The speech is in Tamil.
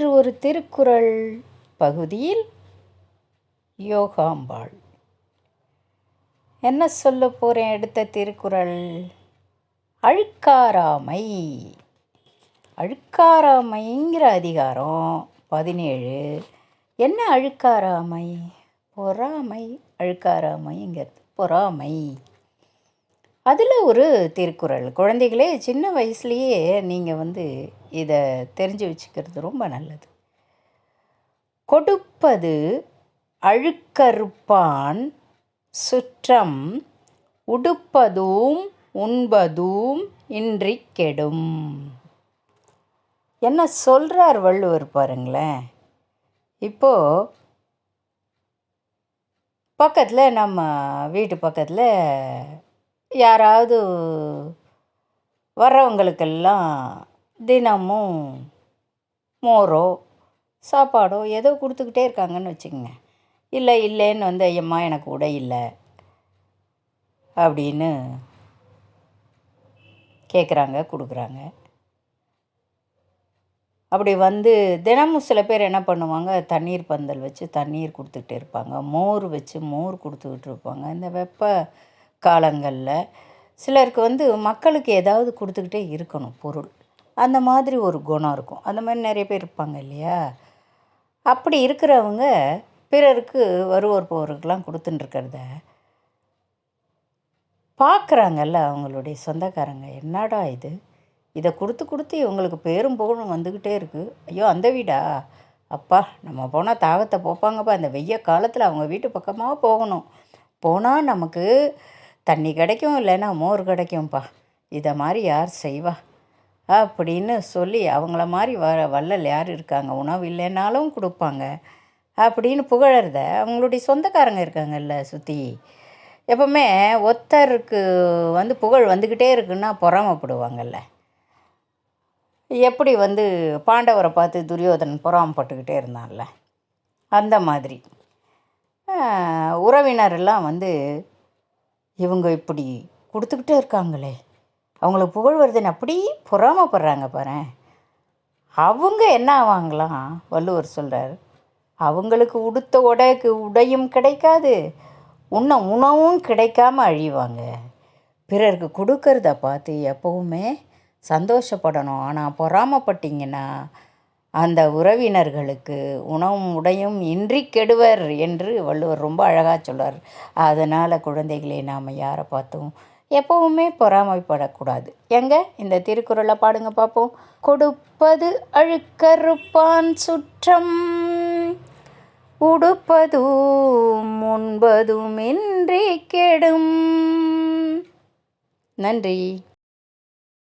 இன்று ஒரு திருக்குறள் பகுதியில் யோகாம்பாள். என்ன சொல்ல போகிறேன் எடுத்த திருக்குறள்? அழுக்காராமை. அழுக்காராமைங்கிற அதிகாரம் பதினேழு. என்ன அழுக்காராமை? பொறாமை. அழுக்காராமைங்கிறது பொறாமை. அதில் ஒரு திருக்குறள். குழந்தைகளே சின்ன வயசுலேயே நீங்கள் வந்து இதை தெரிஞ்சு வச்சுக்கிறது ரொம்ப நல்லது. கொடுப்பது அழுக்கறுப்பான் சுற்றம் உடுப்பதும் உண்பதும் இன்றி கெடும். என்ன சொல்கிறார் வள்ளுவர் பாருங்களேன். இப்போது பக்கத்தில் நம்ம வீட்டு பக்கத்தில் யாராவது வர்றவங்களுக்கெல்லாம் தினமும் மோரோ சாப்பாடோ ஏதோ கொடுத்துக்கிட்டே இருக்காங்கன்னு வச்சுக்கோங்க. இல்லை இல்லைன்னு வந்து ஐயம்மா எனக்கு உடை இல்லை அப்படின்னு கேட்குறாங்க கொடுக்குறாங்க. அப்படி வந்து தினமும் சில பேர் என்ன பண்ணுவாங்க தண்ணீர் பந்தல் வச்சு தண்ணீர் கொடுத்துக்கிட்டே இருப்பாங்க. மோர் வச்சு மோர் கொடுத்துக்கிட்டு இருப்பாங்க. இந்த வெப்ப காலங்களில் சிலருக்கு வந்து மக்களுக்கு ஏதாவது கொடுத்துக்கிட்டே இருக்கணும் பொருள். அந்த மாதிரி ஒரு குணம் இருக்கும். அந்த மாதிரி நிறைய பேர் இருப்பாங்க இல்லையா? அப்படி இருக்கிறவங்க பிறருக்கு வருவோர் போவருக்கெலாம் கொடுத்துட்டுருக்கிறத பார்க்குறாங்கல்ல அவங்களுடைய சொந்தக்காரங்க. என்னடா இது? இதை கொடுத்து கொடுத்து இவங்களுக்கு பேரும் புகழும் வந்துக்கிட்டே இருக்குது ஐயோ அந்த வீடா? அப்பா நம்ம போனால் தாகத்தை போப்பாங்கப்பா. இந்த வெய்ய காலத்தில் அவங்க வீட்டு பக்கமாக போகணும். போனால் நமக்கு தண்ணி கிடைக்கும் இல்லைன்னா மோர் கிடைக்கும்ப்பா. இதை மாதிரி யார் செய்வா? அப்படின்னு சொல்லி அவங்கள மாதிரி வர வள்ளல் யார் இருக்காங்க? உணவு இல்லைன்னாலும் கொடுப்பாங்க. அப்படின்னு புகழறத அவங்களுடைய சொந்தக்காரங்க இருக்காங்கல்ல சுற்றி எப்பவுமே ஒத்தருக்கு வந்து புகழ் வந்துக்கிட்டே இருக்குன்னா பொறாமப்படுவாங்கல்ல. எப்படி வந்து பாண்டவரை பார்த்து துரியோதனன் பொறாமப்பட்டுக்கிட்டே இருந்தான்ல. அந்த மாதிரி. உறவினரெல்லாம் வந்து இவங்க இப்படி கொடுத்துக்கிட்டே இருக்காங்களே. அவங்களுக்கு புகழ்வர்தன் அப்படி பொறாமப்படுறாங்க பாரு அவங்க என்ன ஆவாங்களாம்? வள்ளுவர் சொல்கிறார் அவங்களுக்கு உடுத்த உடைக்கு உடையும் கிடைக்காது. உண்ண உணவும் கிடைக்காம அழிவாங்க. பிறருக்கு கொடுக்கறத பார்த்து எப்போவுமே சந்தோஷப்படணும். ஆனால் பொறாமப்பட்டீங்கன்னா அந்த உறவினர்களுக்கு உணவும் உடையும் இன்றி கெடுவர் என்று வள்ளுவர் ரொம்ப அழகாக சொல்வார் அதனால் குழந்தைகளை நாம் யாரை பார்த்தும் எப்பவுமே பொறாமைப்படக்கூடாது. எங்க? இந்த திருக்குறளை பாடுங்க பார்ப்போம் கொடுப்பது அழுக்கறுப்பான் சுற்றம் உடுப்பதும் உண்பதும் இன்றி கெடும். நன்றி.